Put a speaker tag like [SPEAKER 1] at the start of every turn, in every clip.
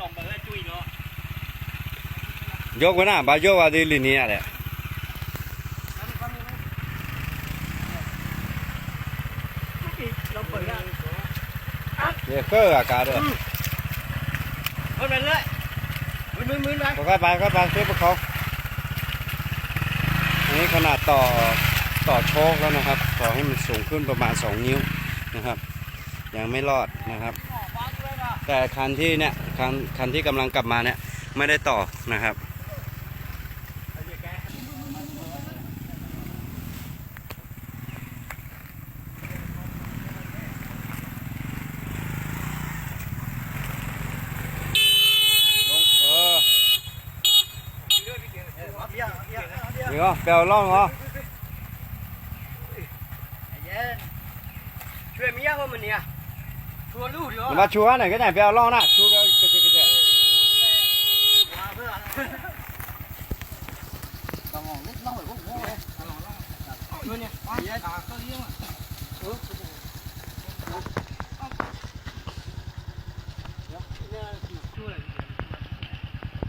[SPEAKER 1] ลองไปเลยจุ้ยเนาะ
[SPEAKER 2] ยกไว้หน้าบาโยกว่าดีลินี่แหละ
[SPEAKER 1] ลองเปิดอะ
[SPEAKER 2] เดี๋ยวเก็อากาศเด้อ
[SPEAKER 1] เปิดไปเลยมึนมึนมึนไป
[SPEAKER 2] ก็ไปก็ไปเทียบเขาอันนี้ขนาดต่อต่อโชคแล้วนะครับ ต่อให้มันสูงขึ้นประมาณ 2 นิ้วนะครับ ยังไม่รอดนะครับ แต่คันที่เนี่ยคันคันที่กำลังกลับมาเนี่ยไม่ได้ต่อนะครับลงเออนี่ก็เปลวล่องเหรอ
[SPEAKER 1] ช่วยเมียเขามันเนี่ย ชวนลูกดิ
[SPEAKER 2] มาชัวร์หน่อยก็ได้เปลวล่องนะชัวร์ก็เจกระเจ๊
[SPEAKER 1] มองร้องไปพวกโง่เลยลองลองเนี่ยเยอะตาเขาเลี้ยงอะ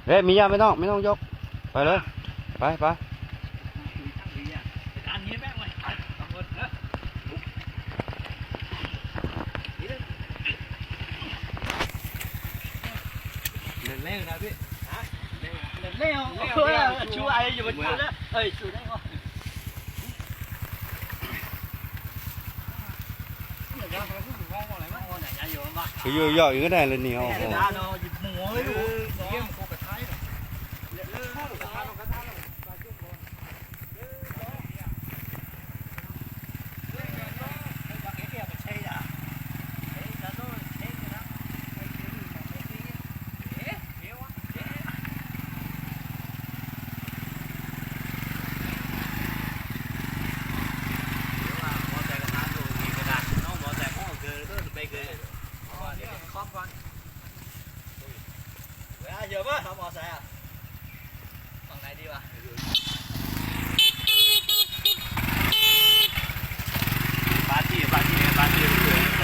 [SPEAKER 2] เฮ้ยมียาไม่ต้องไม่ต้องยก ไปเลย ไปไป
[SPEAKER 1] การนี้แม่งเลยสองคนเนอะเล่ นเล่นนะพี่เล่นเล่นเล่นชูไออยู่บนชูแล้วเฮ้ยชูได้เหรอ
[SPEAKER 2] คือยู่ย่ออยู่ก็ได้เลยนี่อ้โห
[SPEAKER 1] เยอะป่ะทำมอไซค์อะฝั่งไหนดีวะปาร์ตี้ปาร์ตี้ปาร์ตี้เพื่อนกร